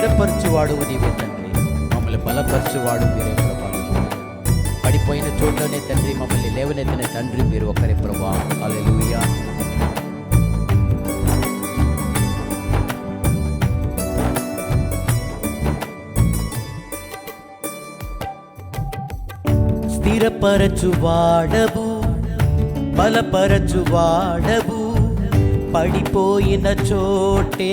స్థిరపరచువాడు నీవే తండ్రి మమ్మల్ని బలపరచువాడు మీరే ప్రభా పడిపోయిన చోట్లోనే తండ్రి మమ్మల్ని లేవనెత్తిన తండ్రి మీరు ఒకరే ప్రభా అలెలుయా స్థిరపరచువాడవు బలపరచువాడవు పడిపోయిన చోటే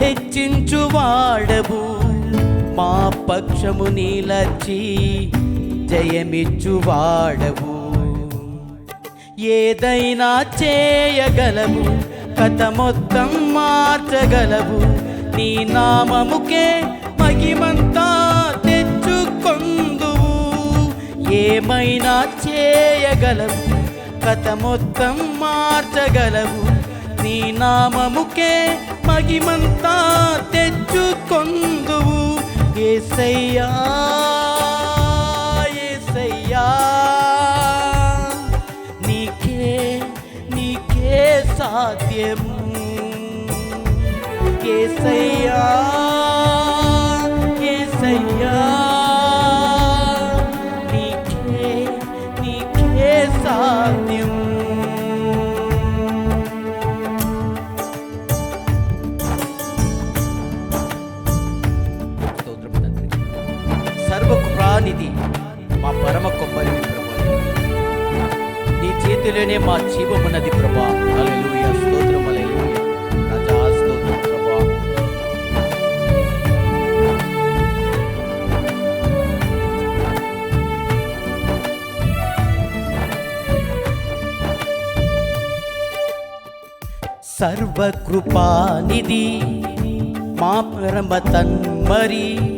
హెచ్చించువాడవు మా పక్షము నీలచి జయమిచ్చువాడవు ఏదైనా చేయగలవు కథ మొత్తం మార్చగలవు. నీ నామముకే మగిమంతా తెచ్చుకొందువు. ఏమైనా చేయగలవు కథ మొత్తం మార్చగలవు. నీ నామముకే మగిమంతా తెచ్చుకొందువు. ఏసయ్యా ఏసయ్యా. నీకే నీకే సాధ్యము. ఏసయ్యా. ప్రాణిది మా పరమ కొమ్మరి నీ చేతిలోనే మా జీవమున్నది ప్రభా. హల్లెలూయా. స్తోత్రం హల్లెలూయా. రాజా స్తోత్రం ప్రభా. సర్వకృపానిధి మా పరమ తన్మరి.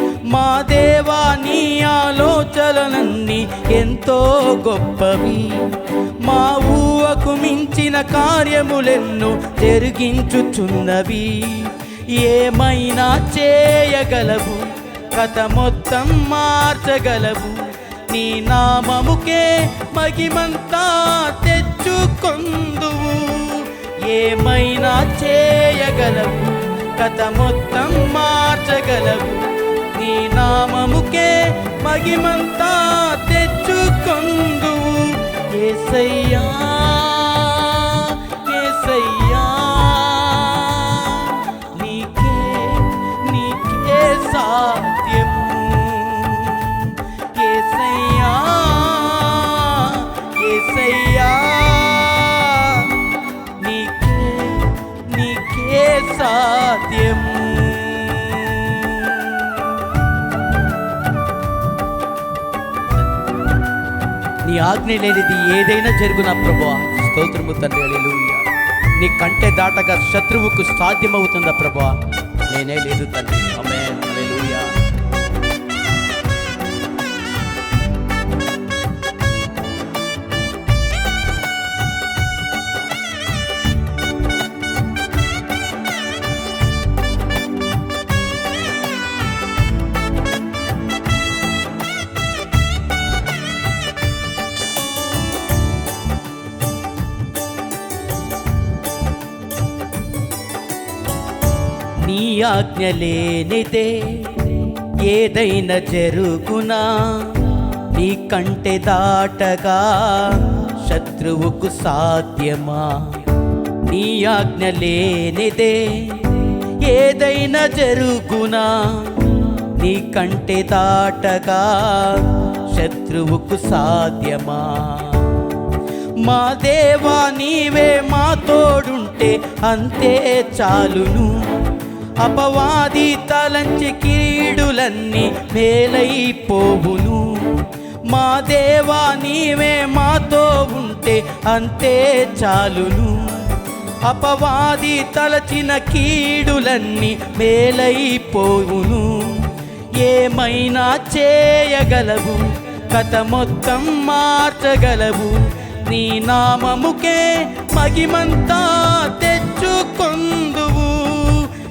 మా దేవా నీ ఆలోచనలన్నీ ఎంతో గొప్పవి. మా ఊవకు మించిన కార్యములెన్నో జరిగించుచున్నవి. ఏమైనా చేయగలవు? కథ మొత్తం మార్చగలవు. నీ నామముకే మగిమంతా తెచ్చుకొందువు. ఏమైనా చేయగలవు? కథ మొత్తం మార్చగలవు. నీ నామముకే మహిమంతా తెచ్చుకొందువు. ఏసయ్యా ఏసయ్యా నీకే నీకే సాధ్యము. ఏసయ్యా ఏసయ్యా నీకే నీకే సాధ్యము. నీ ఆజ్ఞ లేనిది ఏదైనా జరుగునా ప్రభా స్తోత్రము తండ్రి హల్లెలూయా. నీ కంటే దాటగా శత్రువుకు సాధ్యమవుతుందా ప్రభా నేనే లేదు తండ్రి. ఆమేన్. హల్లెలూయా. ఆజ్ఞ లేనిదే ఏదైనా జరుగునా? నీ కంటే దాటగా శత్రువుకు సాధ్యమా? నీ ఆజ్ఞ లేనిదే ఏదైనా జరుగునా? నీ కంటే దాటగా శత్రువుకు సాధ్యమా? మా దేవా నీవే మా తోడుంటే అంతే చాలును. అపవాది తలంచి కీడులన్నీ మేలైపోవును. మా దేవా నీవే మాతో ఉంటే అంతే చాలును. అపవాది తలచిన కీడులన్నీ మేలైపోవును. ఏమైనా చేయగలవు? కథ మొత్తం మార్చగలవు. నీ నామముకే మగిమంతా తెచ్చుకొందువు.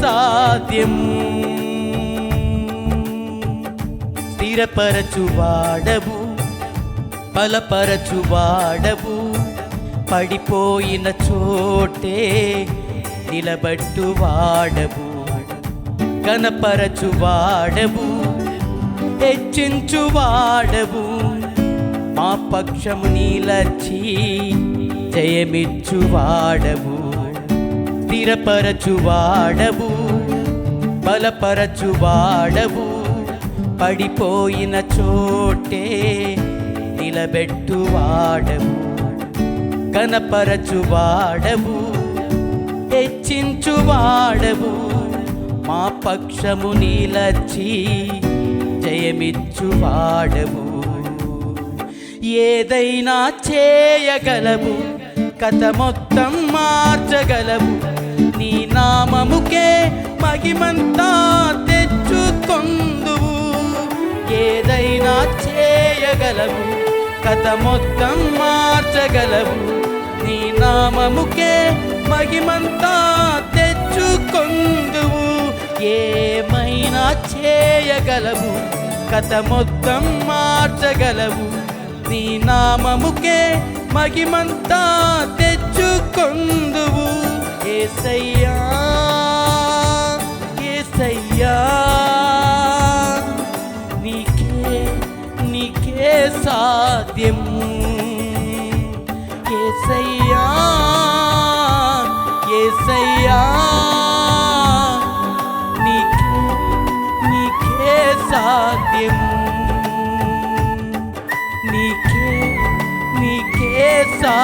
సాధ్యం స్థిరపరచువాడవు బలపరచువాడవు పడిపోయిన చోటే నిలబట్టువాడవు కనపరచువాడవు హెచ్చించువాడవు మా పక్షము నీలచి జయమిచ్చువాడవు స్థిరపరచువాడవు బలపరచువాడవు. పడిపోయిన చోటే నిలబెట్టువాడవు కనపరచువాడవు హెచ్చించువాడవు మా పక్షము నీలచ్చి జయమిచ్చువాడవు. ఏదైనా చేయగలవు కథ మొత్తం మార్చగలవు. భాగ్యమంతా తెచ్చుకొందువు. ఏదైనా చేయగలవు కథ మొత్తం మార్చగలవు. నీ నామముకే మగిమంతా తెచ్చుకొందువు. ఏమైనా చేయగలవు కథ మొత్తం మార్చగలవు. నీ నామముకే మగిమంతా తెచ్చుకొందువు. ఏసయ్యా ఏసయ్యా నీకే నీకే సాధ్యము. ఏసయ్యా ఏసయ్యా. నీకే నీకే సాధ్యము. నీకే నీకే సా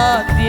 hadi